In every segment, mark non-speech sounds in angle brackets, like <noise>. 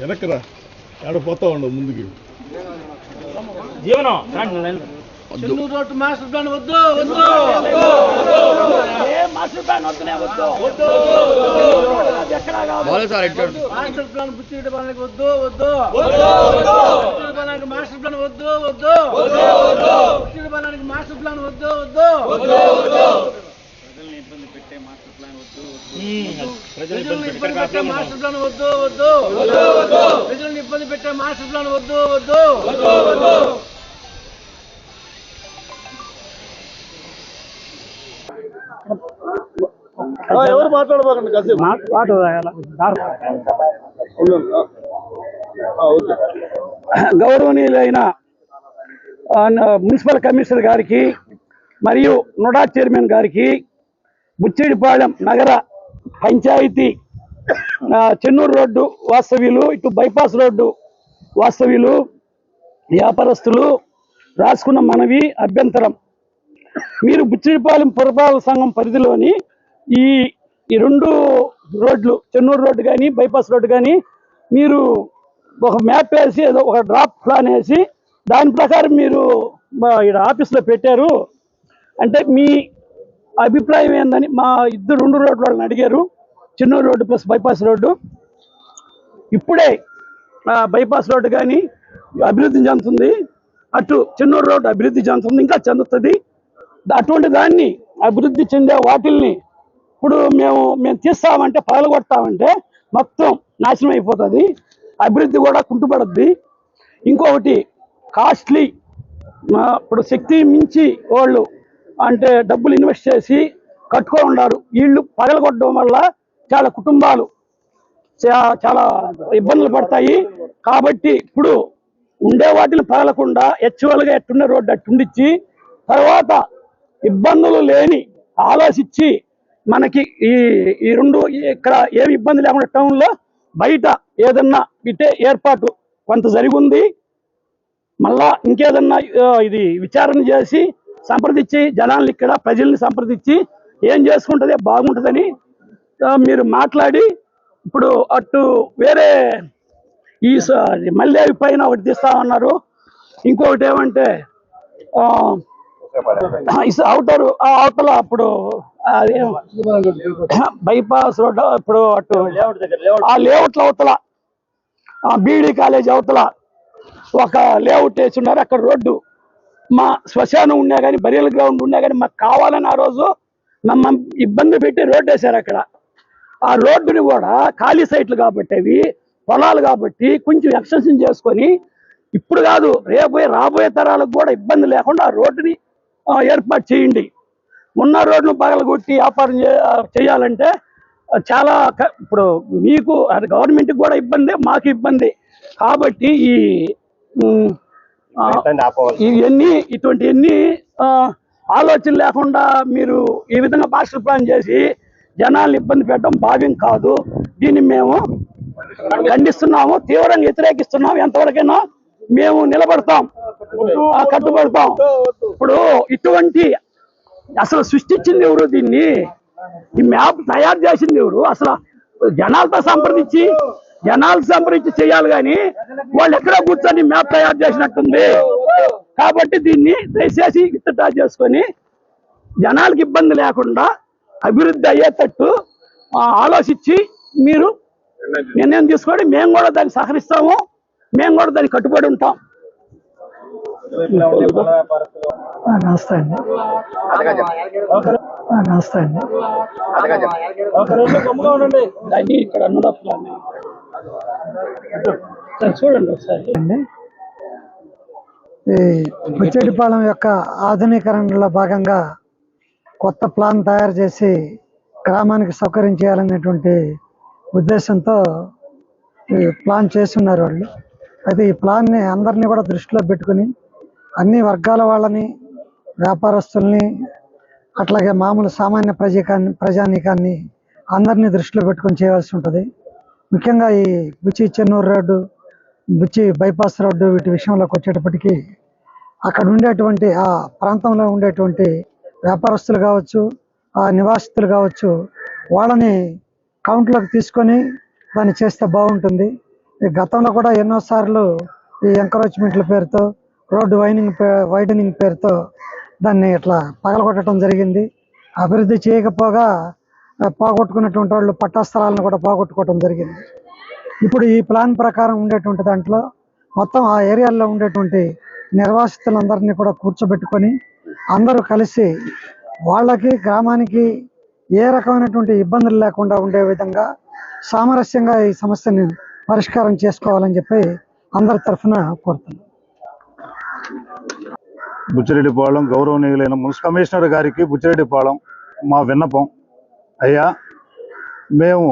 వెనక్కరా పోతా ఉండవు ముందుకి. జీవనం. రండి. చెన్నూరు రోడ్డు మాస్టర్ ప్లాన్ వద్దు వద్దు ఏ మాస్టర్ ప్లాన్ వద్దునే వద్దు. వద్దు. మాస్టర్ ప్లాన్ బుచ్చిరెడ్డి పాలనకి వద్దు వద్దు. బుచ్చిరెడ్డి పాలనకి మాస్టర్ ప్లాన్ వద్దు వద్దు. బుచ్చిరెడ్డి పాలనకి మాస్టర్ ప్లాన్ వద్దు వద్దు. ప్రజల్ని ఇబ్బంది పెట్టే మాస్టర్ ప్లాన్ వద్దు వద్దు వద్దు. ప్రజల్ని ఇబ్బంది పెట్టే మాస్టర్ ప్లాన్ వద్దు వద్దు. ఎవరు మాట్లాడబాకండి కాసేపు? ఓకే. గౌరవనీయులైన మున్సిపల్ కమిషనర్ గారికి మరియు నుడా చైర్మన్ గారికి బుచ్చిడిపాళెం నగర పంచాయతీ చెన్నూరు రోడ్డు వాస్తవ్యులు ఇటు బైపాస్ రోడ్డు వాస్తవ్యులు వ్యాపారస్తులు రాసుకున్న మనవి అభ్యంతరం. మీరు బుచ్చిడిపాలెం పురపాలక సంఘం పరిధిలోని ఈ ఈ రెండు రోడ్లు చెన్నూరు రోడ్డు కానీ బైపాస్ రోడ్డు కానీ మీరు ఒక మ్యాప్ వేసి ఏదో ఒక డ్రాప్ ప్లాన్ వేసి దాని ప్రకారం మీరు ఇక్కడ ఆఫీస్లో పెట్టారు. అంటే మీ అభిప్రాయం ఏందని మా ఇద్దరు రెండు రోడ్డు వాళ్ళని అడిగారు. Chinnur road plus bypass road. ఇప్పుడే బైపాస్ రోడ్డు కానీ అభివృద్ధి చెందుతుంది. అటు చెన్నూరు రోడ్డు అభివృద్ధి చెందుతుంది ఇంకా చెందుతుంది. అటువంటి దాన్ని అభివృద్ధి చెందే వాటిల్ని ఇప్పుడు మేము మేము తీస్తామంటే పగలగొడతామంటే మొత్తం నాశనం అయిపోతుంది. అభివృద్ధి కూడా కుంటుపడుద్ది. ఇంకొకటి కాస్ట్లీ ఇప్పుడు శక్తి మించి వాళ్ళు అంటే డబ్బులు ఇన్వెస్ట్ చేసి కట్టుకొని ఉన్నారు. వీళ్ళు పగలగొట్టడం వల్ల చాలా కుటుంబాలు చాలా ఇబ్బందులు పడతాయి. కాబట్టి ఇప్పుడు ఉండే వాటిని పగలకుండా హెచ్చువల్గా ఎట్టున్న రోడ్డు అట్టుండిచ్చి తర్వాత ఇబ్బందులు లేని ఆలోచించి మనకి ఈ ఈ రెండు ఇక్కడ ఏమి ఇబ్బంది లేకుండా టౌన్లో బయట ఏదన్నా ఇటే ఏర్పాటు కొంత జరిగి ఉంది. మళ్ళా ఇంకేదన్నా ఇది విచారణ చేసి సంప్రదించి జనాల్ని ఇక్కడ ప్రజల్ని సంప్రదించి ఏం చేసుకుంటుంది బాగుంటుందని మీరు మాట్లాడి ఇప్పుడు అటు వేరే ఈ స- మల్లేవి పైన ఒకటి తీస్తామన్నారు ఇంకొకటి ఏమంటే ఆ, అవుటర్ అవతల అప్పుడు బైపాస్ రోడ్ ఇప్పుడు అటు ఆ లేఅవుట్ల అవతల బీడీ కాలేజ్ అవతల ఒక లేఅవుట్ వేసి ఉన్నారు. అక్కడ రోడ్డు మా శ్మశానం ఉన్నా కానీ బరియల్ గ్రౌండ్ ఉన్నా కానీ మాకు కావాలని ఆ రోజు మమ్మల్ని ఇబ్బంది పెట్టి రోడ్డు వేశారు అక్కడ. ఆ రోడ్డుని కూడా ఖాళీ సైట్లు కాబట్టి అవి పొలాలు కాబట్టి కొంచెం ఎక్స్టెన్షన్ చేసుకొని ఇప్పుడు కాదు రేపోయే రాబోయే తరాలకు కూడా ఇబ్బంది లేకుండా ఆ రోడ్డుని ఏర్పాటు చేయండి. ఉన్న రోడ్డును పగలగొట్టి వ్యాపారం చేయాలంటే చాలా ఇప్పుడు మీకు అది గవర్నమెంట్కి కూడా ఇబ్బంది మాకు ఇబ్బంది. కాబట్టి ఈ ఇవన్నీ ఇటువంటివన్నీ ఆలోచన లేకుండా మీరు ఈ విధంగా మాస్టర్ ప్లాన్ చేసి జనాల్ని ఇబ్బంది పెట్టడం భావ్యం కాదు. దీన్ని మేము ఖండిస్తున్నాము తీవ్రంగా వ్యతిరేకిస్తున్నాము. ఎంతవరకైనా మేము నిలబడతాం కట్టుబడతాం. ఇప్పుడు ఇటువంటి అసలు సృష్టించింది ఎవరు దీన్ని? ఈ మ్యాప్ తయారు చేసింది ఎవరు? అసలు జనాలతో సంప్రదించి జనాలతో సంప్రదించి చేయాలి కానీ వాళ్ళు ఎక్కడ కూర్చొని మ్యాప్ తయారు చేసినట్టుంది. కాబట్టి దీన్ని దయచేసి విత్డ్రా చేసుకొని జనాలకు ఇబ్బంది లేకుండా అభివృద్ధి అయ్యేటట్టు ఆ, ఆలోచించి మీరు నిర్ణయం తీసుకోండి. మేము కూడా దాన్ని సహకరిస్తాము. మేము కూడా దానికి కట్టుబడి ఉంటాం. ఆ, నమస్తే అండి. ఆ, నమస్తే అండి. దాన్ని ఇక్కడ అన్నదప్పులని చూడండి ఒకసారి. ఈ బుచ్చెడిపాలెం యొక్క ఆధునీకరణలో భాగంగా కొత్త ప్లాన్ తయారు చేసి గ్రామానికి సౌకర్యం చేయాలనేటువంటి ఉద్దేశంతో ఈ ప్లాన్ చేస్తున్నారు వాళ్ళు. అయితే ఈ ప్లాన్ని అందరినీ కూడా దృష్టిలో పెట్టుకుని అన్ని వర్గాల వాళ్ళని వ్యాపారస్తుల్ని అట్లాగే మామూలు సామాన్య ప్రజాకాన్ని ప్రజానీకాన్ని అందరినీ దృష్టిలో పెట్టుకొని చేయాల్సి ఉంటుంది. ముఖ్యంగా ఈ Buchi Chennur road Buchi bypass road వీటి విషయంలోకి వచ్చేటప్పటికీ అక్కడ ఉండేటువంటి ఆ ప్రాంతంలో ఉండేటువంటి వ్యాపారస్తులు కావచ్చు ఆ నివాసితులు కావచ్చు వాళ్ళని కౌంట్లోకి తీసుకొని దాన్ని చేస్తే బాగుంటుంది. ఈ గతంలో కూడా ఎన్నోసార్లు ఈ ఎంకరేజ్మెంట్ల పేరుతో రోడ్డు వైనింగ్ వైడనింగ్ పేరుతో దాన్ని ఇట్లా పగలగొట్టడం జరిగింది. అభివృద్ధి చేయకపోగా పోగొట్టుకున్నటువంటి వాళ్ళు పట్టా స్థలాలను కూడా పోగొట్టుకోవడం జరిగింది. ఇప్పుడు ఈ ప్లాన్ ప్రకారం ఉండేటువంటి దాంట్లో మొత్తం ఆ ఏరియాల్లో ఉండేటువంటి నిర్వాసితులందరినీ కూడా కూర్చోబెట్టుకొని అందరూ కలిసి వాళ్ళకి గ్రామానికి ఏ రకమైనటువంటి ఇబ్బందులు లేకుండా ఉండే విధంగా సామరస్యంగా ఈ సమస్యని పరిష్కారం చేసుకోవాలని చెప్పి అందరి తరఫున కోరుతున్నాం. బుచ్చిరెడ్డిపాళెం గౌరవనీయులైన మున్సిపల్ కమిషనర్ గారికి బుచ్చిరెడ్డిపాళెం మా విన్నపం. అయ్యా మేము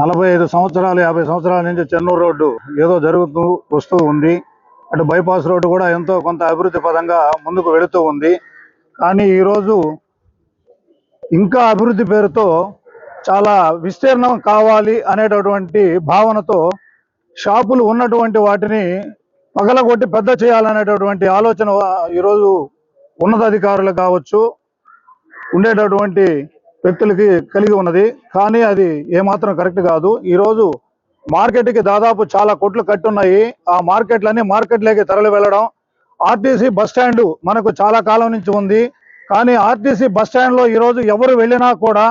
నలభై ఐదు సంవత్సరాలు యాభై సంవత్సరాల నుంచి చెన్నూరు రోడ్డు ఏదో జరుగుతూ వస్తూ ఉంది. అటు బైపాస్ రోడ్డు కూడా ఎంతో కొంత అభివృద్ధి పదంగా ముందుకు వెళుతూ ఉంది. కానీ ఈరోజు ఇంకా అభివృద్ధి పేరుతో చాలా విస్తీర్ణం కావాలి అనేటటువంటి భావనతో షాపులు ఉన్నటువంటి వాటిని పగలగొట్టి పెద్ద చేయాలనేటటువంటి ఆలోచన ఈరోజు ఉన్నతాధికారులు కావచ్చు ఉండేటటువంటి వ్యక్తులకి కలిగి ఉన్నది. కానీ అది ఏమాత్రం కరెక్ట్ కాదు. ఈరోజు మార్కెట్కి దాదాపు చాలా కొట్లు కట్టున్నాయి. ఆ మార్కెట్లన్నీ మార్కెట్లోకి తరలి వెళ్ళడం ఆర్టీసీ బస్ స్టాండ్ మనకు చాలా కాలం నుంచి ఉంది. కానీ ఆర్టీసీ బస్ స్టాండ్లో ఈరోజు ఎవరు వెళ్ళినా కూడా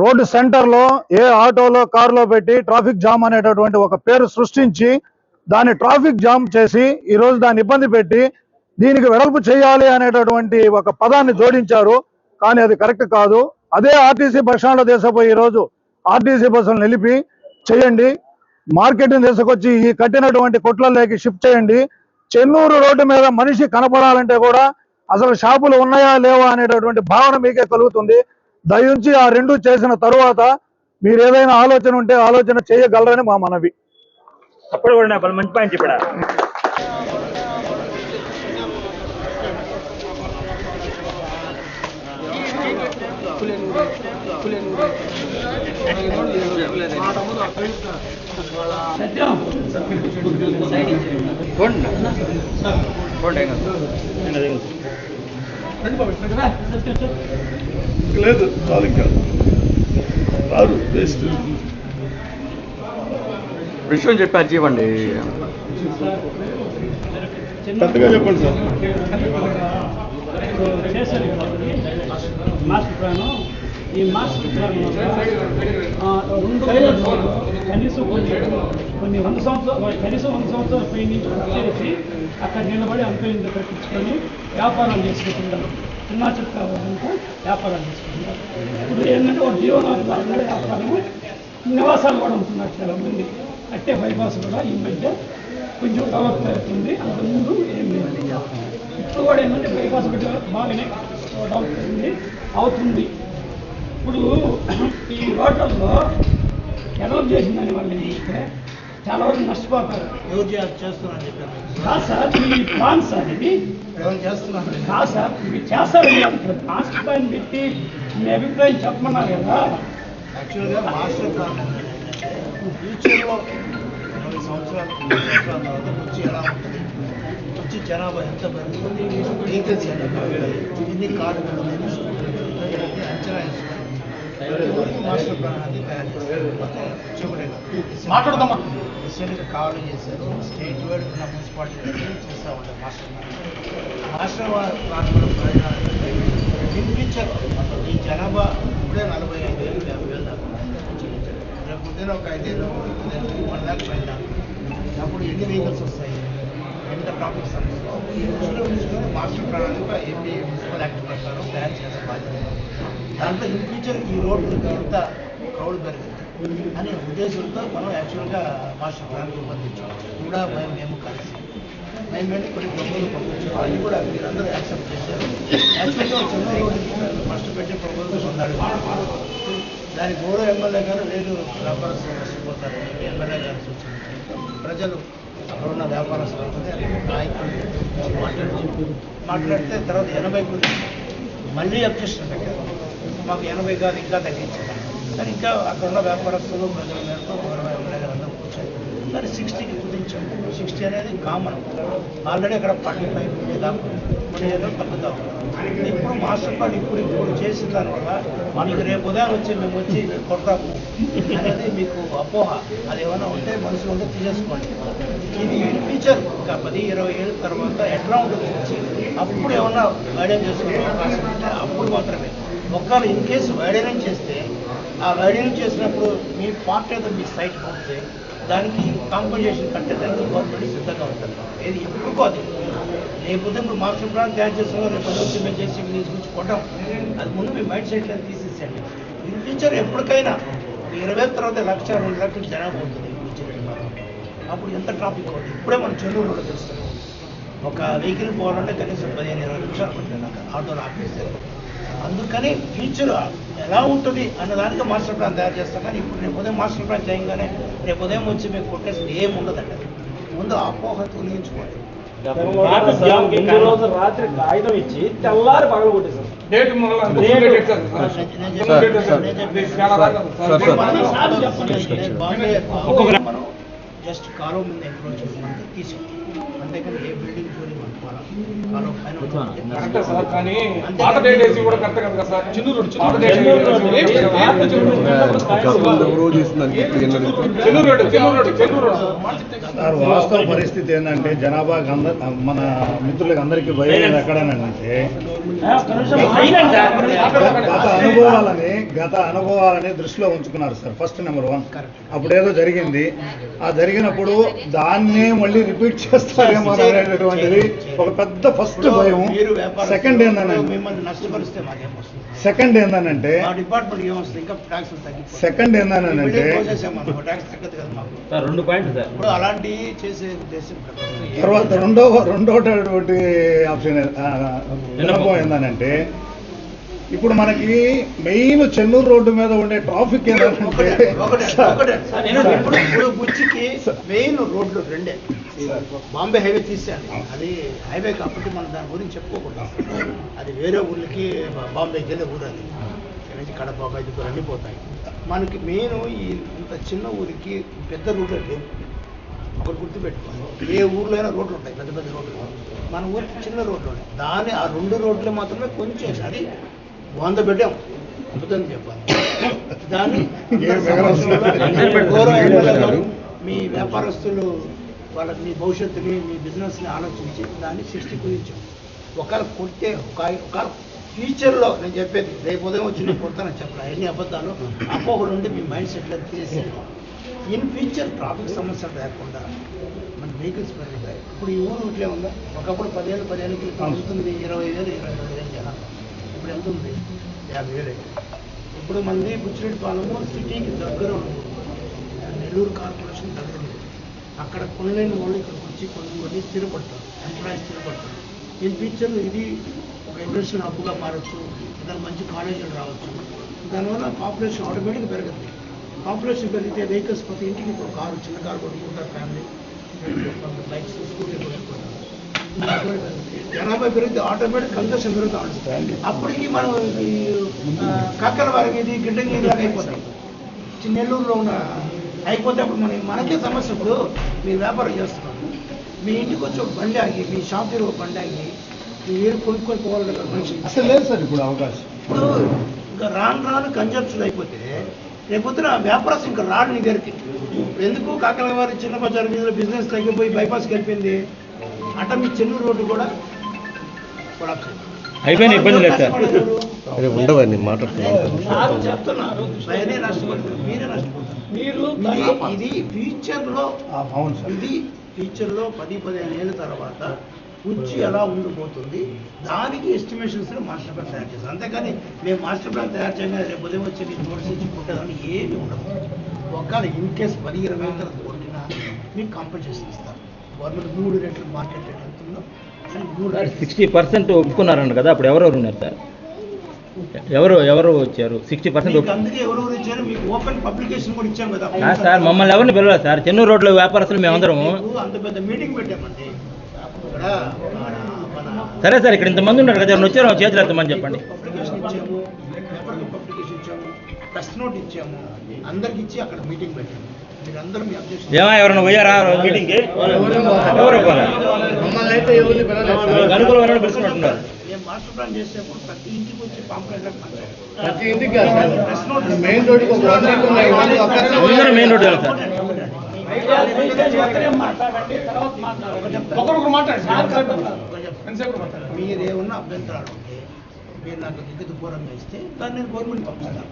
రోడ్డు సెంటర్లో ఏ ఆటోలో కారులో పెట్టి ట్రాఫిక్ జామ్ అనేటటువంటి ఒక పేరు సృష్టించి దాన్ని ట్రాఫిక్ జామ్ చేసి ఈరోజు దాన్ని ఇబ్బంది పెట్టి దీనికి వెడల్పు చేయాలి అనేటటువంటి ఒక పదాన్ని జోడించారు. కానీ అది కరెక్ట్ కాదు. అదే ఆర్టీసీ బస్ తీసుకుపోయి ఈరోజు ఆర్టీసీ బస్సులు నిలిపి చేయండి. మార్కెట్ని తీసుకొచ్చి ఈ కట్టినటువంటి కొట్లలోకి షిఫ్ట్ చేయండి. చెన్నూరు రోడ్డు మీద మనిషి కనపడాలంటే కూడా అసలు షాపులు ఉన్నాయా లేవా అనేటటువంటి భావన మీకే కలుగుతుంది. దయించి ఆ రెండు చేసిన తరువాత మీరు ఏదైనా ఆలోచన ఉంటే ఆలోచన చేయగలరని మా మనవి. అప్పుడు కూడా మంచి పాయింట్ చెప్పాడా? లేదు చాలు ఇంకా రాదు వేస్ట్ విషయం చెప్పారు పెద్దగా చెప్పండి సార్. మాస్టర్ ప్లాన్ ఈ మాస్టర్ ప్లాన్ రెండు రోజుల్లో కనీసం కొన్ని వంద సంవత్సరాలు కనీసం వంద సంవత్సరాలు పై నుంచి చేసి అక్కడ నిలబడి అంత పెట్టించుకొని వ్యాపారాలు చేసుకుంటున్నారు. చిన్న చిన్న వాళ్ళంతా వ్యాపారాలు చేసుకుంటున్నారు. ఇప్పుడు ఏంటంటే ఒక జీవనోపాధి వ్యాపారము నివాసాలు కూడా ఉంటున్నారు చాలా మంది అట్టే బైపాస్ కూడా ఈ మధ్య కొంచెం డెవలప్ అవుతుంది అంతకుముందు ఏం లేదు. ఇప్పుడు కూడా ఏంటంటే బైపాస్ బాగానే డెవలప్ అవుతుంది అవుతుంది. ఇప్పుడు ఈ రోడ్లలో డెవలప్ చేసిందని వాళ్ళు ఏంటంటే చాలా వరకు నష్టపోతారు. ఎవరు చేస్తున్నారు చెప్పారు కాదు సార్ మీ ప్లాన్ సార్ ఇది. ఎవరు చేస్తున్నారు కాదు సార్ మీరు చేస్తారని అంటారు మాస్టర్ ప్లాన్ పెట్టి మీ అభిప్రాయం చెప్పమన్నారు కదా. యాక్చువల్గా మాస్టర్ ప్లాన్ ఫ్యూచర్లో కొన్ని సంవత్సరాలు కొన్ని సంవత్సరాల తర్వాత వచ్చి ఎలా ఉంటుంది? వచ్చి జనాభా ఎంత పెరుగుతుంది? వెహికల్స్ ఎంత పెరుగుతాయి ఇవన్నీ అంచనా ఎవరికి మాస్టర్ ప్లాన్ అనేది మాట్లాడదామా రీసెంట్గా కావాలి చేశారు. స్టేట్ వైడ్ ఉన్న మున్సిపాలిటీ చేస్తూ ఉంటారు మాస్టర్ ప్లాన్ మాస్టర్ ప్లాన్ కూడా ప్రయోజనాలు ఇన్ ఫ్యూచర్ ఈ జనాభా ఇప్పుడే నలభై ఐదు వేలు యాభై వేలు దాకా రేపు పొద్దున ఒక ఐదేళ్ళు వన్ ల్యాక్ ఫైవ్ పైన అప్పుడు ఎన్ని వెహికల్స్ వస్తాయి? ఎంత ప్రాఫిట్స్ సమస్య మాస్టర్ ప్రణాళిక ఎంపీ మున్సిపల్ యాక్ట్ ప్రకారం తయారు చేసే బాధ్యత. దాంట్లో ఇన్ ఫ్యూచర్ ఈ రోడ్డు అంతా క్రౌడ్ పెరిగింది. అనే ఉద్దేశంతో మనం యాక్చువల్గా మాస్టర్ ప్లాన్ రూపొందించాం. కూడా మేము మేము కలిసి. మేము వెళ్ళి కొన్ని ప్రపోజల్ పంపించాం. అది కూడా మీరందరూ యాక్సెప్ట్ చేశారు. యాక్చువల్గా చిన్న రోడ్డు ఫస్ట్ పెట్టే ప్రపోజల్స్ ఉన్నాడు దాని గౌరవ ఎమ్మెల్యే గారు లేదు వ్యాపారస్తులు నష్టపోతారు ఎమ్మెల్యే గారు సూచించారు. ప్రజలు అక్కడ ఉన్న వ్యాపార నాయకులు మాట్లాడి మాట్లాడితే తర్వాత ఎనభై మళ్ళీ అబ్జెక్షన్ పెట్టారు. మాకు ఎనభై కాదు ఇంకా తగ్గించారు. కానీ ఇంకా అక్కడ ఉన్న వ్యాపారస్తులు ప్రజల మేరకు గౌరవ ఎమ్మెల్యే గారు అందరూ కూర్చొని దాన్ని సిక్స్టీకి కుదించాము సిక్స్టీ అనేది కామన్. ఆల్రెడీ అక్కడ ఫార్టీ ఫైవ్ ఉండేదాకా తగ్గుతా ఇప్పుడు మాస్టర్ కార్డ్ ఇప్పుడు ఇప్పుడు చేసిన దానివల్ల మనకి రేపు ఉదయం వచ్చి మేము వచ్చి కొడతాము అనేది మీకు అపోహ. అది ఏమైనా ఉంటే మనసులో ఉంటే తీసేసుకోండి. ఇది ఫ్యూచర్ ఇంకా పది ఇరవై ఏళ్ళ తర్వాత ఎట్లా ఉంటుంది వచ్చి అప్పుడు ఏమన్నా గైడెన్స్ చేసుకునే అవకాశం ఉంటే అప్పుడు మాత్రమే. ఒకవేళ ఇన్ కేసు వైడనింగ్ చేస్తే ఆ వైడనింగ్ చేసినప్పుడు మీ పార్ట్ ఏదో మీ సైట్ పోతే దానికి కాంపన్సేషన్ కట్టేదానికి గవర్నమెంట్ సిద్ధంగా ఉంటుంది. ఏది ఎప్పుడు అది. రేపు ఇప్పుడు మాస్టర్ ప్లాన్ తయారు చేస్తున్నాం రేపు వచ్చి మేము చేసి తీసుకొచ్చి కొట్టాం అది ముందు మీ మైండ్ సెట్లో తీసేసేయండి. ఇన్ ఫ్యూచర్ ఎప్పటికైనా ఇరవై తర్వాత లక్ష రెండు లక్షలు జనాభా అవుతుంది ఫ్యూచర్ అప్పుడు ఎంత ట్రాఫిక్ అవుతుంది? ఇప్పుడే మనం చెన్నూరు కూడా తెలుస్తాం ఒక వెహికల్ పోవాలంటే కనీసం పదిహేను ఇరవై నిమిషాలు పడుతుంది. నాకు ఆటోలో ఆపేస్తే. అందుకని ఫ్యూచర్ ఎలా ఉంటుంది అన్న దానికి మాస్టర్ ప్లాన్ తయారు చేస్తాం. కానీ ఇప్పుడు రేపు ఉదయం మాస్టర్ ప్లాన్ చేయగానే రేపు ఉదయం వచ్చి మీకు కొట్టేసి ఏం ఉండదండి. ముందు అపోహ తొలగించుకోండి. ముందు రోజు రాత్రి కాగితం ఇచ్చి తెల్లారి పగల మనం జస్ట్ కాలువ మీద అప్రోచ్ మనకి తీసాం అంతేకాని ఏ బిల్డింగ్ సార్ కానీ పాత డేట్ వేసి కూడా కరెక్ట్ కదా సార్ చిన్నూరు పాత డేట్ చెన్నూరు చెన్నూరు చెన్నూరు సార్ వాస్తవ పరిస్థితి ఏంటంటే జనాభాకి మన మిత్రులకి అందరికీ భయం ఎక్కడనంటే గత అనుభవాలని గత అనుభవాలని దృష్టిలో ఉంచుకున్నారు సార్ ఫస్ట్ నెంబర్ వన్ అప్పుడేదో జరిగింది. ఆ జరిగినప్పుడు దాన్నే మళ్ళీ రిపీట్ చేస్తారేమో అనేటటువంటిది ఒక పెద్ద ఫస్ట్ భయం. సెకండ్ వస్తుంది సెకండ్ తగ్గిపోతుంది. సెకండ్ ఏంటంటే ట్యాక్స్ తగ్గదు కదా మాకు. సార్ రెండు పాయింట్ సార్. ఇప్పుడు అలాంటివి చేసే ఉద్దేశం ఇక్కడ వస్తుంది. ఏం తర్వాత రెండో రెండోటటువంటి ఆప్షన్ ఆ, విన్నపం ఏంటంటే ఇప్పుడు మనకి మెయిన్ చెన్నూరు రోడ్డు మీద ఉండే ట్రాఫిక్ ఏంటంటే మెయిన్ రోడ్లు రెండే. బాంబే హైవే తీసేయండి అది హైవే కాబట్టి మనం దాని గురించి చెప్పుకోకూడదు. అది వేరే ఊళ్ళకి బాంబేకి వెళ్ళే ఊరు అది ఇక్కడ నుంచి కడప బయటకు అన్నీ పోతాయి. మనకి మెయిన్ ఈ ఇంత చిన్న ఊరికి పెద్ద రూట్లు లేవు ఒకటి గుర్తుపెట్టుకోండి. ఏ ఊర్లో అయినా రోడ్లు ఉంటాయి పెద్ద పెద్ద రోడ్లు. మన ఊరికి చిన్న రోడ్లు ఉన్నాయి దాని ఆ రెండు రోడ్లు మాత్రమే కొంచెం అది వంద పెట్టాం అద్భుతం చెప్పాలి. దాన్ని మీ వ్యాపారస్తులు వాళ్ళకి మీ భవిష్యత్తుని మీ బిజినెస్ని ఆలోచించి దాన్ని సృష్టి కుదించాం ఒకవేళ కొడితే ఒక ఫ్యూచర్లో నేను చెప్పేది రేపు ఉదయం వచ్చి నేను కొడతానని చెప్పాలి ఎన్ని అబద్ధాలు? అపోహలు ఉండి మీ మైండ్ సెట్లో తీసేసి ఇన్ ఫ్యూచర్ ట్రాఫిక్ సమస్యలు లేకుండా మన వెహికల్స్ పెరుగుతాయి ఇప్పుడు ఈ ఊరు ఇట్లే ఉందా? ఒకప్పుడు పదిహేను పదిహేను క్రితం ఇరవై వేలు ఇరవై రెండు వేలు జనాలు ఇప్పుడు ఎంత ఉంది? యాభై వేలు. ఇప్పుడు మంది బుచ్చిరెడ్డిపాలెము సిటీకి దగ్గర ఉంది నెల్లూరు కార్పొరేషన్ దగ్గర అక్కడ కొనలేని వాళ్ళు ఇక్కడికి వచ్చి కొన్ని కొన్ని స్థిరపడతారు ఎంప్లాయీస్ స్థిరపడతారు. ఇన్ ఫ్యూచర్ ఇది ఒక ఇండస్ట్రియల్ హబ్గా మారచ్చు ఏదైనా మంచి కాలేజీలు రావచ్చు. దానివల్ల పాపులేషన్ ఆటోమేటిక్గా పెరుగుతుంది పాపులేషన్ పెరిగితే వెహికల్స్ ప్రతి ఇంటికి ఇప్పుడు కారు చిన్న కారు కొట్టుకుంటారు ఫ్యామిలీ బైక్స్ స్కూటీ కొట్టుకుంటారు జనాభా పెరిగితే ఆటోమేటిక్ కన్సెషన్ పెరుగుతూ ఉంటుంది. అప్పటికి మనం ఈ కక్కల వారికి ఇది గిడ్డంగి లాగా అయిపోతాం చిన్న నెల్లూరులో ఉన్న అయిపోతే అప్పుడు మన మనకే సమస్య ఇప్పుడు మీరు వ్యాపారం చేస్తున్నారు. మీ ఇంటికి వచ్చి ఒక బండి ఆగి మీ షాప్ దగ్గర ఒక బండి ఆగి మీరు కొనుక్కొని పోవాలి కదా మనిషి. అసలు లేదు సార్ ఇప్పుడు అవకాశం. ఇప్పుడు ఇంకా రాను రాను కన్జంప్షన్ అయిపోతే రేపొద్దున వ్యాపారస్తులు ఇంకా రాడు నీ దగ్గరికి. ఎందుకు కాకల వారి చిన్న బజార్ మీద బిజినెస్ తగ్గిపోయి బైపాస్కి వెళ్ళిపోయింది అట్ట మీ చెన్నూరు రోడ్డు కూడా కొలాప్స్. అయిపోయిన ఇబ్బంది లేదు సార్. ఎవరు? ఉండవని మాట్లాడుతున్నాను నాకు చెప్తున్నారు నేనే నష్టపోతాను మీరే నష్టపోతారు మీరు ఇది- ఫ్యూచర్లో ఆ, అవును సార్. ఇది ఫ్యూచర్లో పది పదిహేను ఏళ్ళ తర్వాత ఉచ్చి ఎలా ఉండిపోతుంది? దానికి ఎస్టిమేషన్స్ మాస్టర్ ప్లాన్ తయారు చేస్తాం అంతేకాని మేము మాస్టర్ ప్లాన్ తయారు చేయగానే రేపు ఉదయం వచ్చి మీకు నోట్స్ ఇచ్చి కొట్టేదాన్ని ఏమీ ఉండదు. ఒకవేళ ఇన్ కేస్ పది ఇరవై తర్వాత కొట్టినా మీకు కాంపెన్సేషన్ ఇస్తారు. గవర్నమెంట్ మూడు రేట్లు మార్కెట్ రేట్ ఎంత సిక్స్టీ పర్సెంట్ ఒప్పుకున్నారంట కదా అప్పుడు ఎవరెవరు ఉన్నారు సార్? ఎవరు ఎవరు వచ్చారు? సిక్స్టీ పర్సెంట్ ఓపెన్ పబ్లికేషన్ కూడా ఇచ్చాం కదా. సార్ మమ్మల్ని ఎవరిని పిలవలేదు సార్. చెన్నూరు రోడ్లో వ్యాపారస్తులు మేమందరం అంత పెద్ద మీటింగ్ పెట్టామండి. సరే సార్ ఇక్కడ ఇంతమంది ఉన్నారు కదా ఎవరిని వచ్చారో చేతులు ఎత్తమని చెప్పండి. ప్రెస్ నోట్ ఇచ్చాము. అందరికి ఇచ్చి అక్కడ మీటింగ్ పెట్టాము. ఏమా ఎవరైనా పోయారా మీటింగ్ ఎవరు పోలే? మీకు అనుకూలమైన పిలుచుకుంటున్నారు? మేము మాస్టర్ ప్లాన్ చేసేప్పుడు ప్రతి ఇంటికి వచ్చి పాంప్లెట్ ప్రతి ఇంటికి కాదు సార్. మెయిన్ మెయిన్ రోడ్ వెళ్తారు. మీరేమన్నా అభ్యంతరాలు ఉంటే మీరు నాకు దిగ్గదు పూర్వంగా ఇస్తే దాన్ని నేను గవర్నమెంట్ పంపిస్తాను.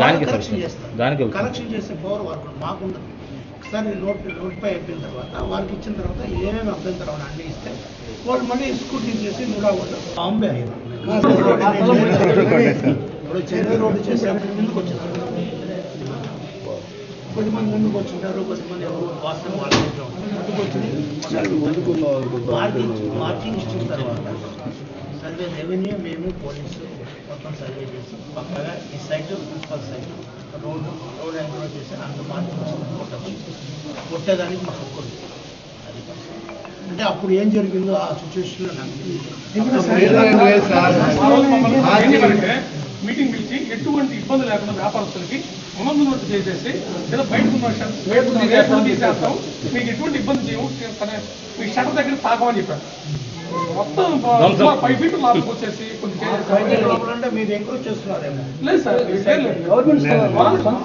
దానికి కలెక్షన్. చేస్తాను. కలెక్షన్ చేసే పవర్ వారికి మాకు ఉండదు. ఒకసారి నోట్ నోటిఫై అయిపోయిన తర్వాత వారికి ఇచ్చిన తర్వాత ఏమేమి అభ్యంతరం అన్ని ఇస్తే వాళ్ళు మళ్ళీ స్కూటీ చేసి నూడా బాంబే. ఇప్పుడు చెన్నై రోడ్డు చేసేప్పుడు ముందుకు వచ్చేస్తారు కొద్దిమంది ముందుకు వచ్చింటారు? కొద్దిమంది వాస్తవం వాళ్ళ. ముందుకు వచ్చి మార్కింగ్ మార్కింగ్ ఇచ్చిన తర్వాత <laughs> సర్వే రెవెన్యూ మేము పోలీసు మొత్తం సర్వే చేసి పక్కగా ఈ site municipal site road road encroach చేసి అంత మార్కింగ్ కొట్టమని కొట్టేదానికి మాకు హక్కు. అది అంటే అప్పుడు ఏం జరిగిందో ఆ సిచ్యువేషన్లో నాకు లేదు మీటింగ్ పిలిచి ఎటువంటి ఇబ్బంది లేకుండా వ్యాపారస్తులకి నోటు చేసేసి ఏదో బయటకు ఉన్న తీసేస్తాం మీకు ఎటువంటి ఇబ్బంది చేయము కానీ మీ షటర్ దగ్గర తాగమని చెప్పారు మొత్తం ఫైవ్ ఫీట్ లోపలికి వచ్చేసి లేదు సార్ మనం మనం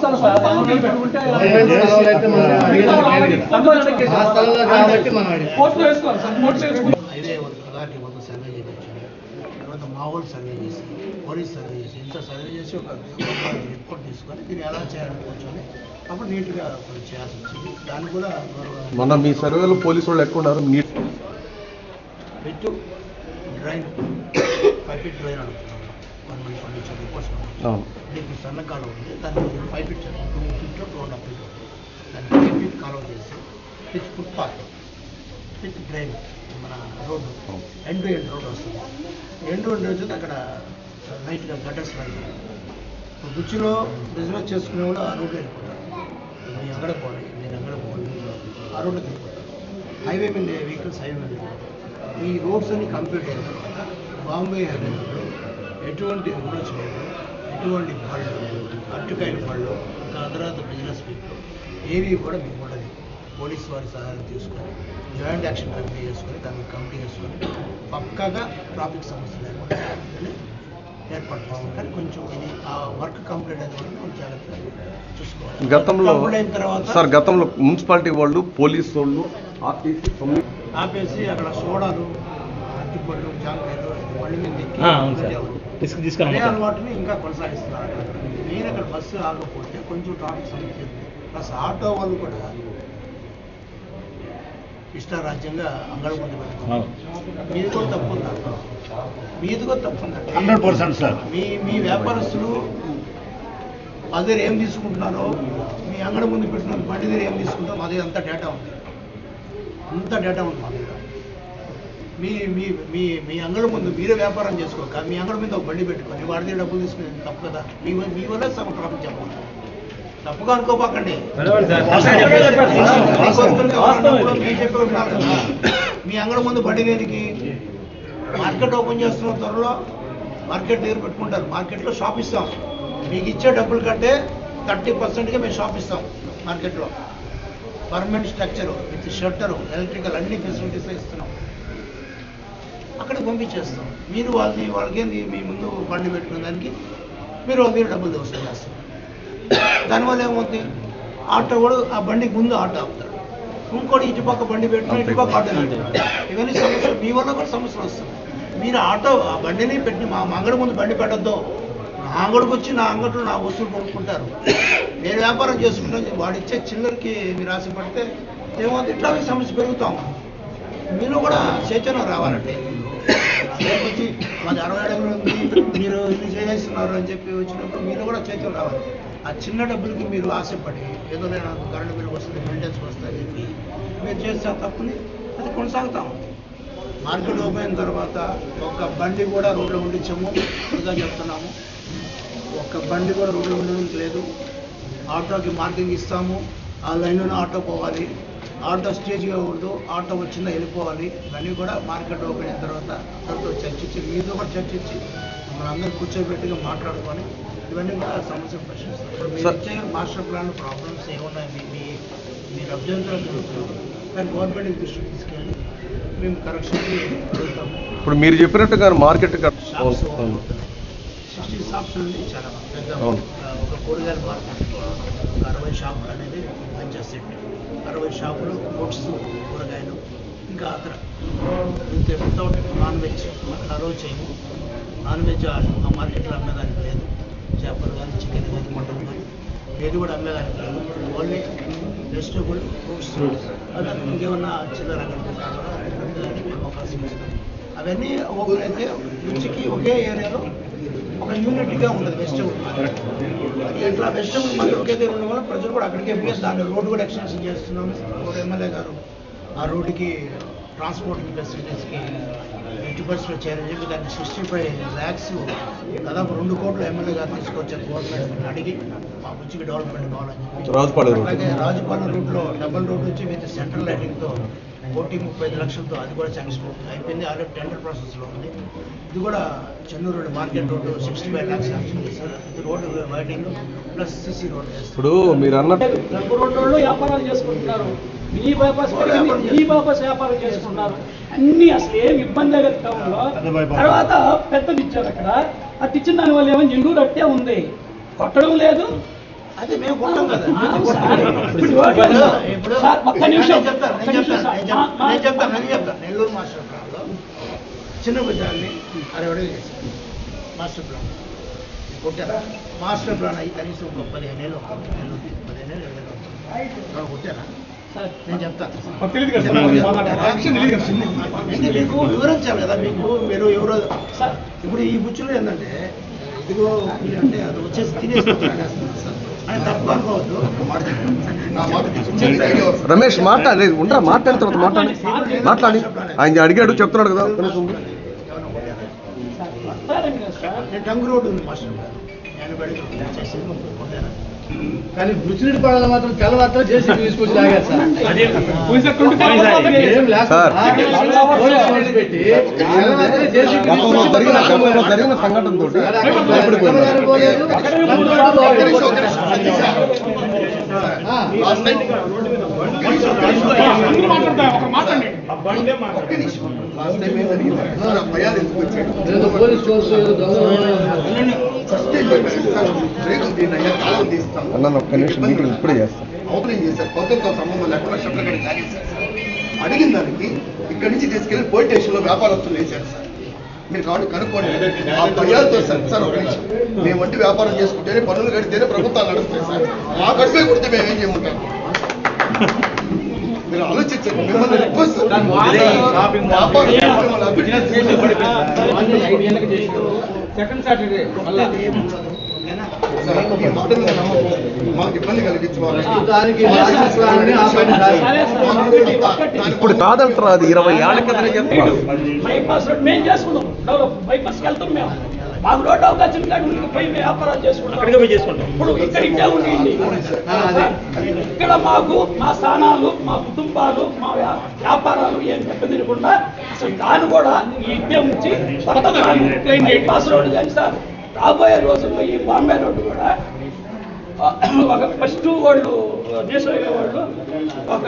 తర్వాత మా వాళ్ళు సర్వే చేసి పోలీస్ సర్వే చేసి ఇంత సర్వే చేసి ఒక రిపోర్ట్ తీసుకొని దీన్ని ఎలా చేయాలని కూర్చొని అప్పుడు నీట్గా కొంచెం చేయాల్సి వచ్చింది. దాన్ని కూడా మొన్న మీ సర్వేలో పోలీసు వాళ్ళు ఎక్కువ ఉన్నారు మీ పెట్టు. డ్రైన్. ఫీట్ డ్రైన్ అనుకున్నాం వన్ మంత్ పండించిన రిపోర్ట్స్ అవును. దీనికి ఉంది. దానికి five feet two feet two and half feet దాన్ని ఫీట్ కాలువ చేసి విత్ ఫుట్పాత్ విత్ డ్రైన్ మన రోడ్డు. ఎండ్ ఎండ్ రోడ్ వస్తుంది. ఎండ్ ఎండ్ వచ్చింది అక్కడ లైట్గా ఇప్పుడు గుచ్చిలో బిజినెస్ చేసుకునే వాళ్ళు ఆ రోడ్లో వెళ్ళిపోతారు. మీ అంగడ పోండి మీరు అంగడ పోండి ఆ రోడ్లోకి వెళ్ళిపోతారు. హైవే మీద వెహికల్స్ హైవే మీద వెళ్ళిపోతారు. ఈ రోడ్స్ అన్ని కంప్లీట్ అయిన తర్వాత బాంబే హైవేలో ఎటువంటి లేదు ఎటువంటి పళ్ళు అట్టుకాయల పళ్ళు ఇంకా తర్వాత బిజినెస్ పీపుల్ ఏవి కూడా మీకు ఉండదు పోలీస్ వారి సహాయం తీసుకొని జాయింట్ యాక్షన్ కమిటీ చేసుకొని దాన్ని కమిటీ చేసుకొని పక్కాగా ట్రాఫిక్ సమస్య లేకుండా ఏర్పాటు చేస్తాం కానీ కొంచెం ఇది ఆ వర్క్ కంప్లీట్ అయిన వరకు కొంచెం జాగ్రత్తగా చూసుకోవాలి. గతంలో సార్ గతంలో మున్సిపాలిటీ వాళ్ళు పోలీసు వాళ్ళు సొమ్ము- ఆపేసి అక్కడ సోడాలు అరటిపళ్ళు జాంకాయలు బండి మీద తీసుకున్నాం అలవాటుని ఇంకా కొనసాగిస్తున్నారు. అక్కడ మెయిన్ అక్కడ బస్సు ఆగకపోతే కొంచెం ట్రాఫిక్ సమస్య. ప్లస్ ఆటో వాళ్ళు కూడా ఇష్టారాజ్యంగా అంగడి ముందు పెట్టుకున్నారు మీది కూడా తప్పు ఉందా మీది కూడా తప్పు ఉందా హండ్రెడ్ పర్సెంట్ సార్. మీ మీ వ్యాపారస్తులు వాళ్ళ దగ్గర ఏం తీసుకుంటున్నారో మీ అంగడి ముందు పెట్టిన బండి దగ్గర ఏం తీసుకుంటారో మా దగ్గర అంత డేటా ఉంది. అంత డేటా ఉంది మా దగ్గర. మీ మీ మీ మీ అంగడి ముందు మీరే వ్యాపారం చేసుకోక మీ అంగడి మీద ఒక బండి పెట్టుకొని వాడి దగ్గర డబ్బులు తీసుకునేది తప్పు కదా? మీ మీ వల్ల సగం ట్రాఫిక్ చెప్పండి. తప్పుగా అనుకోపాకండి మీ అంగడి ముందు బండి దేనికి? మార్కెట్ ఓపెన్ చేస్తున్న త్వరలో. మార్కెట్ దగ్గర పెట్టుకుంటారు. మార్కెట్లో షాప్ ఇస్తాం. మీకు ఇచ్చే డబ్బులు కంటే థర్టీ పర్సెంట్గా మేము షాప్ ఇస్తాం మార్కెట్లో. Permanent structure with shutter electrical అన్ని ఫెసిలిటీస్ ఇస్తున్నాం. అక్కడికి పంపించేస్తాం. మీరు వాళ్ళని వాళ్ళకేంది మీ ముందు బండి పెట్టుకున్న దానికి? మీరు వాళ్ళ డబ్బులు వసూలు చేస్తారు. దానివల్ల ఏమవుతుంది? ఆటో కూడా ఆ బండికి ముందు ఆటో ఆపుతాడు ఇంకోటి ఇటు పక్క బండి పెట్టుకుని ఇటు పక్క ఆటో. ఇవన్నీ సమస్యలు. మీ వల్ల కూడా సమస్యలు వస్తాయి. మీరు ఆటో ఆ బండిని పెట్టి మా మా అంగడి ముందు బండి పెట్టద్దు. అంగడికి వచ్చి నా అంగడిలో నా వస్తువులు కొనుక్కుంటారు. నేను వ్యాపారం చేసుకుంటాను వాడిచ్చే చిల్లరకి మీరు ఆశపడితే ఏమవుతుంది ఇట్లా సమస్య పెరుగుతాం మీరు కూడా చైతన్యం రావాలంటే. వచ్చి మాది అరవై అడుగులు ఉంది మీరు ఇది చేసేస్తున్నారు అని చెప్పి వచ్చినప్పుడు మీరు కూడా చైతన్యం రావాలి. ఆ చిన్న డబ్బులకి మీరు ఆశపడి ఏదో నేను కరెంటు బిల్ వస్తుంది మెయింటెన్స్ వస్తుంది చెప్పి మీరు చేస్తే తప్పుని అది కొనసాగుతాం మార్కెట్ ఓపెన్ తర్వాత ఒక బండి కూడా రోడ్లో ఉండించాము ఇంకా చెప్తున్నాము. ఒక బండి కూడా రోడ్లో ఉండడం లేదు. ఆటోకి మార్కింగ్ ఇస్తాము. ఆ లైన్లోనే ఆటో పోవాలి. ఆటో స్టేజ్ కాకూడదు ఆటో వచ్చిందా వెళ్ళిపోవాలి. ఇవన్నీ కూడా మార్కెట్ ఓపెన్ అయిన తర్వాత అందరితో చర్చించి మీతో కూడా చర్చించి మన అందరూ కూర్చోబెట్టిగా మాట్లాడుకొని ఇవన్నీ కూడా సమస్య. ఇచ్చే మాస్టర్ ప్లాన్ ప్రాబ్లమ్స్ ఏమున్నాయి? మీ మీ మీరు అభ్యంతరం చూస్తున్నారు కానీ గవర్నమెంట్ దృష్టికి తీసుకెళ్ళి మేము అడుగుతాము ఇప్పుడు మీరు చెప్పినట్టుగా మార్కెట్ సిక్స్టీ షాప్స్ నుండి చాలా పెద్ద అవును. ఒక కూరగాయల మార్కెట్ ఒక అరవై షాపులు అనేది మంచి సెట్. అరవై షాపులు ఫ్రూట్స్ కూరగాయలు ఇంకా అతర. వితౌట్ నాన్ వెజ్ మనం అరవై చేయము. నాన్ వెజ్ ఆ మార్కెట్లో అమ్మేదానికి లేదు. చేపలు కానీ చికెన్ కానీ మటన్ కానీ ఏది కూడా అమ్మేదానికి లేదు. ఓన్లీ వెజిటబుల్ ఫ్రూట్స్ అదే ఇంకేమన్నా అవకాశం ఇస్తాం. అవన్నీ ఒకరైతే రుచికి ఒకే ఏరియాలో ఒక యూనిట్గా ఉంటుంది మార్కెట్ ఇట్లా వెజిటబుల్ మార్కెట్ ఒకే దగ్గర ఉండడం వల్ల ప్రజలు కూడా అక్కడికే పోయి దాన్ని రోడ్డు కూడా ఎక్స్టెన్షన్ చేస్తున్నాం. ఒక ఎమ్మెల్యే గారు ఆ రోడ్డుకి ట్రాన్స్పోర్ట్కి ఫెసిలిటీస్కి ఎయిటీ పర్సెంట్ చేయాలని చెప్పి దాన్ని సిక్స్టీ ఫైవ్ ల్యాక్స్ దాదాపు రెండు కోట్లు ఎమ్మెల్యే గారు తీసుకొచ్చారు. గవర్నమెంట్ అడిగి మా బుచ్చికి డెవలప్మెంట్ కావాలని చెప్పి. రాజుపాలెం రోడ్. అలాగే రాజుపాలెం రూట్లో డబుల్ రోడ్ వచ్చి విత్ సెంట్రల్ లైటింగ్తో కోటి ముప్పై ఐదు లక్షలతో అది కూడా శాంక్షన్ అయిపోయింది ఆల్రెడీ టెండర్ ప్రాసెస్లో ఉంది. ఇది కూడా Chennur road market road sixty five lakhs sanction చేశారు. ఇది road widening plus CC road ఇప్పుడు మీరు అన్నట్టు రోడ్లలో వ్యాపారాలు చేసుకుంటున్నారు. మినీ బైపాస్ మినీ బైపాస్ వ్యాపారం చేసుకుంటున్నారు. అన్ని అసలు ఏం ఇబ్బంది లేదు టౌన్లో తర్వాత పెద్దది ఇచ్చారు అక్కడ. అది ఇచ్చిన దాని వల్ల ఏమో ఎండూరు అట్టే ఉంది. కొట్టడం లేదు. నెల్లూరు మాస్టర్ ప్లాన్లో చిన్న బజార్ని అరవై అడుగులు చేశారు. Master plan. కొట్టారా? మాస్టర్ ప్లాన్ అయ్యి కనీసం ఒక పదిహేను ఏళ్ళు ఒక నెలలు పదిహేను ఏళ్ళు ఇరవై ఏళ్ళు. కొట్టారా? నేను చెప్తాను. మాకు వివరించాలి కదా మీకు మీరు ఎవరో. ఇప్పుడు ఈ బుచ్చులు ఏంటంటే ఇదిగో ఇది అంటే అది వచ్చేసి తినేసుకుంటున్నాడు సార్ రమేష్ మాట్లాడి ఉండరా మాట్లాడిన తర్వాత మాట్లాడి మాట్లాడి ఆయన అడిగాడు చెప్తున్నాడు కదా టంగు రోడ్డు ఉంది మాస్టర్ నేను కానీ బుచ్చిరెడ్డి పాడాలి మాత్రం తెల్లవారుతో చేసి తీసుకొచ్చి లాగారు సార్. పెట్టి జరిగిన సంఘటన తోటి మాట్లాడండి అన్న ఒక్క నిమిషం మీటింగ్ ఇప్పుడే చేస్తాను. ఓపెనింగ్ చేశారు. కొత్తతో సంబంధం లేకుండా షట్ల అడిగిన దానికి ఇక్కడి నుంచి తీసుకెళ్ళి పోలీస్ స్టేషన్లో వ్యాపారస్తులు వేశారు సార్. మీరు కాబట్టి కనుక్కోండి. ఆ భయాలతో సార్ సార్ ఒక నిమిషం. మేము వంటి వ్యాపారం చేసుకుంటేనే పన్నులు కడితేనే ప్రభుత్వాలు నడుస్తాయి సార్. మా కడిపే కొడితే మేము ఏం చేయమంటాం? మీరు ఆలోచించండి మిమ్మల్ని రిక్వెస్ట్ సెకండ్ సాటర్డే మళ్ళా ఇప్పుడు కాదంటారా అది ఇరవై ఏళ్ళ చెప్తున్నారు బైపాస్ మేము డెవలప్ బైపాస్కి వెళ్తాం మేము మాకు రోడ్ అవకాశం వ్యాపారాలు చేసుకుంటాం. అక్కడికే పోయి చేసుకుంటాం. ఇప్పుడు ఇక్కడ ఇక్కడ మాకు మా స్థానాలు మా కుటుంబాలు మా వ్యా- వ్యాపారాలు ఏం దెబ్బతినకుండా అసలు దాన్ని కూడా ఈ ఉంచి కొత్తగా బైపాస్ రోడ్డు కానీ సార్ రాబోయే రోజుల్లో ఈ బాంబే రోడ్డు కూడా ఒక ఫస్ట్ వాళ్ళు నేషనల్ హైవే వాళ్ళు ఒక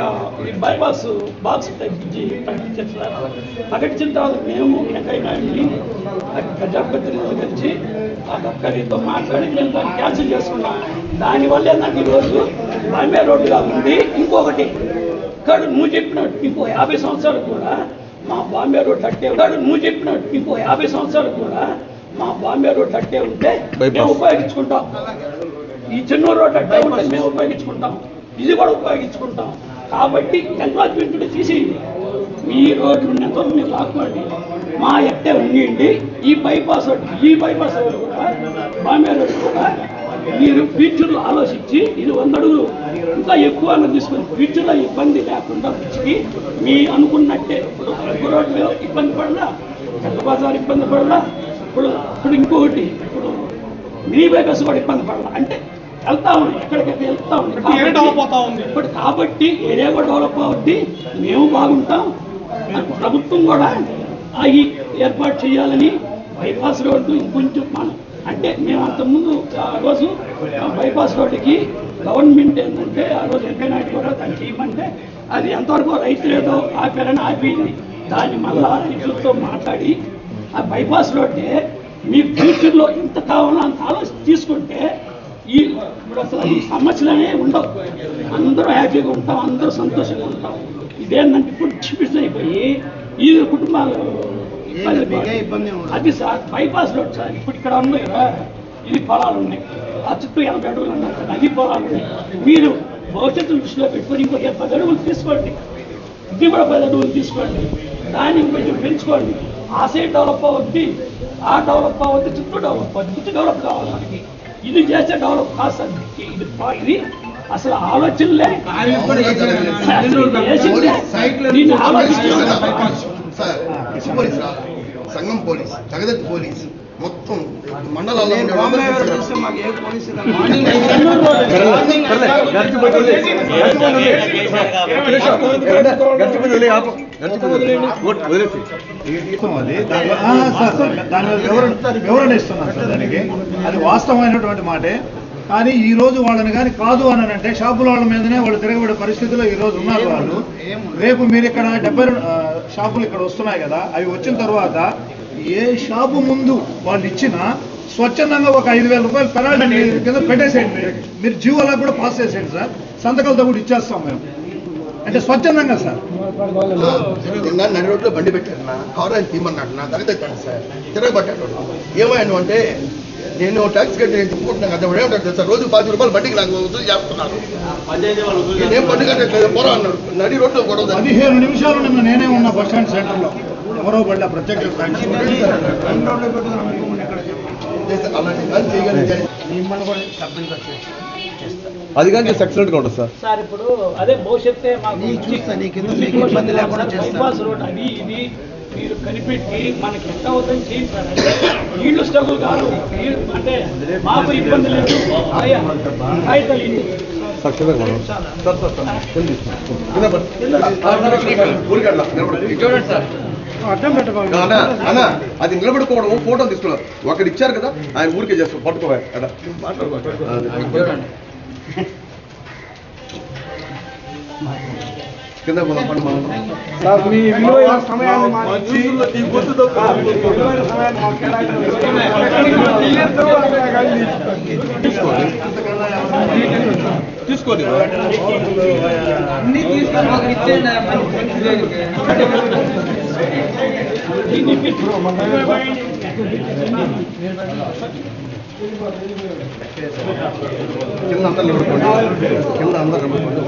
ఈ బైపాస్ బాక్స్ తగ్గించి ప్రకటించారు ప్రకటించిన తర్వాత మేము వెంకయ్యనాయుడిని ప్రజాప్రతినిధులు కలిసి ఆ ఒక్కరితో మాట్లాడి మేము దాన్ని క్యాన్సిల్ చేసుకున్నాం. దానివల్ల ఏంటంటే ఈరోజు బాంబే రోడ్డుగా ఉంది. ఇంకొకటి ఇక్కడ నువ్వు చెప్పినట్టు ఇంకో యాభై సంవత్సరాలు కూడా మా బాంబే రోడ్ అట్టే ఉన్నాడు నువ్వు చెప్పినట్టు ఇంకో యాభై సంవత్సరాలు కూడా మా బాంబే రోడ్ అట్టే ఉంటే. ఉపయోగించుకుంటాం. ఈ చెన్నూరు రోడ్ అట్టే ఉంటే మేము ఉపయోగించుకుంటాం. ఇది కూడా ఉపయోగించుకుంటాం. కాబట్టి ఎంక్లాజ్మెంట్ తీసి మీ రోడ్లు ఉన్నంత మీరు లాక్కోండి. మా ఎట్టే ఉండి ఈ బైపాస్ ఈ బైపాస్ కూడా బాంబే రోడ్ కూడా మీరు ఫ్యూచర్లో ఆలోచించి ఇది వంద అడుగులు ఇంకా ఎక్కువ తీసుకొని ఫ్యూచర్లో ఇబ్బంది లేకుండా వచ్చి మీ అనుకున్నట్టే. ఇప్పుడు రంగు రోడ్లు ఇబ్బంది పడలా? పెద్ద బజార్ ఇబ్బంది పడలా? ఇప్పుడు ఇప్పుడు ఇంకొకటి ఇప్పుడు మినీ బైపాస్ కూడా ఇబ్బంది పడలా? అంటే వెళ్తా ఉంది ఎక్కడికైతే వెళ్తా ఉంది డెవలప్ అవుతా ఉంది. ఇప్పుడు కాబట్టి ఏరియా కూడా డెవలప్ అవుద్ది మేము బాగుంటాం. ప్రభుత్వం కూడా అవి ఏర్పాటు చేయాలని బైపాస్ రోడ్డు ఇంకొంచెం మనం అంటే మేము అంతకుముందు ఆ రోజు ఆ బైపాస్ రోడ్డుకి గవర్నమెంట్ ఏంటంటే ఆ రోజు వెంకయ్యనాయుడు కూడా దాన్ని చేయమంటే అది ఎంతవరకు రైతు లేదో ఆపారని ఆపింది దాన్ని మళ్ళా రైతులతో మాట్లాడి ఆ బైపాస్ రోడ్డే మీకు ఫ్యూచర్లో ఎంత కావాలో అంత ఆలోచన తీసుకుంటే ఈ ఇప్పుడు అసలు ఈ సమస్యలనే ఉండవు. అందరూ హ్యాపీగా ఉంటాం అందరూ సంతోషంగా ఉంటాం. ఇదేంటంటే ఇప్పుడు చిపిస్ అయిపోయి ఈ కుటుంబాలు అది సార్ బైపాస్ రోడ్ సార్. ఇప్పుడు ఇక్కడ ఉన్నాయి కదా ఇది పొలాలు ఉన్నాయి. ఆ చుట్టూ ఎనభై అడుగులు ఉన్నాయి సార్ అది పొలాలు ఉన్నాయి. మీరు భవిష్యత్తు దృష్టిలో పెట్టుకొని ఇంకో పది అడుగులు తీసుకోండి. ఇది కూడా పది అడుగులు తీసుకోండి. దాన్ని కొంచెం పెంచుకోండి. ఆ సైడ్ డెవలప్ అవుద్ది ఆ డెవలప్ అవుద్ది చుట్టూ డెవలప్ అవుద్ది చుట్టూ డెవలప్ కావాలి మనకి. ఇది చేస్తే డెవలప్ కాదు సార్. ఇది ఇది అసలు ఆలోచనలే. దీన్ని ఆలోచించడం సంఘం పోలీస్. జగదత్ పోలీస్. మొత్తం మండలాల్లో మీద వివరణ ఇస్తున్నాను సార్ దానికి అది వాస్తవమైనటువంటి మాటే కానీ ఈ రోజు వాళ్ళని కానీ కాదు అని అంటే షాపుల వాళ్ళ మీదనే వాళ్ళు తిరగబడే పరిస్థితిలో ఈ రోజు ఉన్నారు వాళ్ళు రేపు మీరు ఇక్కడ డెబ్బై షాపులు ఇక్కడ వస్తున్నాయి కదా అవి వచ్చిన తర్వాత ఏ షాపు ముందు వాళ్ళు ఇచ్చినా స్వచ్ఛందంగా ఒక ఐదు వేల రూపాయలు పెనాల్టీ కింద పెట్టేసేయండి. మీరు. జీవోలా కూడా పాస్ చేసేయండి సార్. సంతకాలతో కూడా ఇచ్చేస్తాం మేము. అంటే స్వచ్ఛందంగా సార్. నిన్న నడి రోడ్లో బండి పెట్టారు నా కారు ఆయన తీయమన్నాడు నా తగ్గదట్టాడు సార్. తిరగబట్టాడు ఏమైనా అంటే నేను ట్యాక్స్ కట్టి నేను చెప్పుకుంటున్నాను కదా ఏమంటాడు తెలుసా? రోజు పాతి రూపాయలు బండికి నాకు వసూలు చేస్తున్నాను నేనేం బండి కట్టట్లేదు పోరా అన్నాడు. నడి రోడ్లో గొడవ జరిగింది. పదిహేను నిమిషాలు నిన్న నేనే ఉన్నా బస్ స్టాండ్ సెంటర్లో. ఎవరో బళ్ళ ప్రత్యేక అది. కానీ ఎక్సలెంట్గా ఉంటుంది సార్. సార్ ఇప్పుడు అదే భవిష్యత్తే మాకు నీకు చూస్తా, నీకు ఎందుకు మీకు ఇబ్బంది లేకుండా చేస్తాను. బైపాస్ రోడ్ అది ఇది మీరు కనిపెట్టి మనకి ఎంత అవుతుంది చేయండి సార్. అంటే వీళ్ళు స్ట్రగుల్ కాదు. అంటే మాకు ఇబ్బంది లేదు. కాగితాలు. Success sir. అన్నా, అది నిలబడుకోవడం ఫోటో తీసుకున్నారు. ఒకటి ఇచ్చారు కదా ఆయన ఊరికే చేస్తారు పట్టుకోవాలి. అదా కింద తీసుకోండి. అన్ని తీసుకొని కింద అందరు నిలబడుకోండి కింద అందరు నిలబడుకోండి